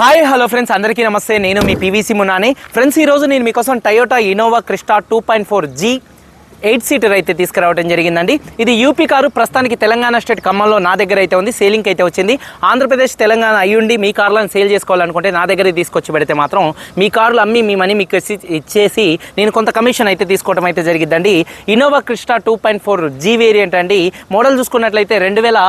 Hi hello friends అందరికీ నమస్తే. నేను మీ పీవీసీ మునాని ఫ్రెండ్స్ ఈరోజు నేను మీకోసం Toyota Innova Crysta two point four G eight seater అయితే తీసుకురావడం జరిగిందండి. ఇది యూపీ కారు. ప్రస్తుతానికి తెలంగాణ స్టేట్ ఖమ్మంలో నా దగ్గర అయితే ఉంది. సేలింగ్ అయితే వచ్చింది. ఆంధ్రప్రదేశ్ తెలంగాణ అయ్యుండి మీ కార్లను సేల్ చేసుకోవాలనుకుంటే నా దగ్గర తీసుకొచ్చి పెడితే మాత్రం మీ కార్లు అమ్మి మీ మనీ మీకు ఇచ్చేసి నేను కొంత కమిషన్ అయితే తీసుకోవడం అయితే జరిగిందండి Innova Crysta two point four G variant అండి. మోడల్ చూసుకున్నట్లయితే రెండు వేల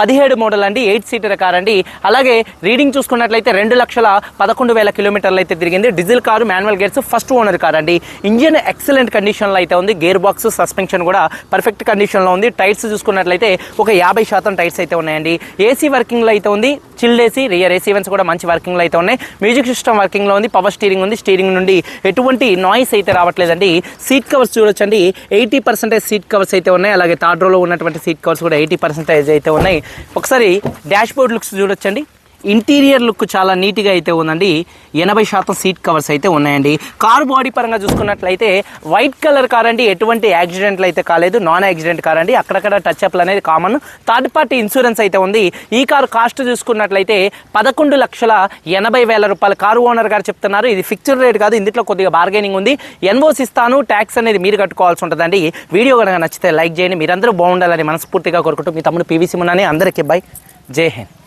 పదిహేడు మోడల్ అండి ఎయిట్ సీటర్ కార్ అండి. అలాగే రీడింగ్ చూసుకున్నట్లయితే రెండు లక్షల పదకొండు వేల కిలోమీటర్లు అయితే తిరిగింది. Diesel car manual gears first owner car అండి. ఇంజిన్ ఎక్సలెంట్ కండిషన్లో అయితే ఉంది. గేర్ బాక్స్ సస్పెన్షన్ కూడా పర్ఫెక్ట్ కండిషన్లో ఉంది. టైర్స్ చూసుకున్నట్లయితే ఒక యాభై శాతం టైర్స్ అయితే ఉన్నాయండి. ఏసీ వర్కింగ్లో అయితే ఉంది. Chilled AC rear AC vents కూడా మంచి వర్కింగ్లో అయితే ఉన్నాయి. మ్యూజిక్ సిస్టమ్ వర్కింగ్లో ఉంది. పవర్ స్టీరింగ్ ఉంది. స్టీరింగ్ నుండి ఎటువంటి నాయిస్ అయితే రావట్లేదండి. సీట్ కవర్స్ చూడొచ్చండి. ఎయిటీ పర్సెంటేజ్ సీట్ కవర్స్ అయితే ఉన్నాయి. అలాగే థర్డ్ రోలో ఉన్నటువంటి సీట్ కవర్స్ కూడా ఎయిటీ పర్సెంటేజ్ అయితే ఉన్నాయి. ఒకసారి డాష్ బోర్డ్ లుక్స్ చూడొచ్చండి. ఇంటీరియర్ లుక్ చాలా నీట్గా అయితే ఉందండి. ఎనభై శాతం సీట్ కవర్స్ అయితే ఉన్నాయండి. కార్ బాడీ పరంగా చూసుకున్నట్లయితే వైట్ కలర్ కార్ అండి. ఎటువంటి యాక్సిడెంట్లు అయితే కాలేదు. నాన్ యాక్సిడెంట్ కార్ అండి. అక్కడక్కడ టచ్ అప్లు అనేది కామన్ థర్డ్ పార్టీ ఇన్సూరెన్స్ అయితే ఉంది. ఈ కారు కాస్ట్ చూసుకున్నట్లయితే పదకొండు లక్షల ఎనభై వేల రూపాయలు. కారు ఓనర్ గారు చెప్తున్నారు. ఇది ఫిక్స్డ్ రేట్ కాదు. ఇందులో కొద్దిగా బార్గెనింగ్ ఉంది. ఎన్ఓస్ ఇస్తాను. ట్యాక్స్ అనేది మీరు కట్టుకోవాల్సి ఉంటుందండి. వీడియో కనుక నచ్చితే లైక్ చేయండి. మీరందరూ బాగుండాలని మనస్ఫూర్తిగా కోరుకుంటూ మీ తమ్ముడు పీవీసీ మున్నాని అందరికీ బై జై హింద్.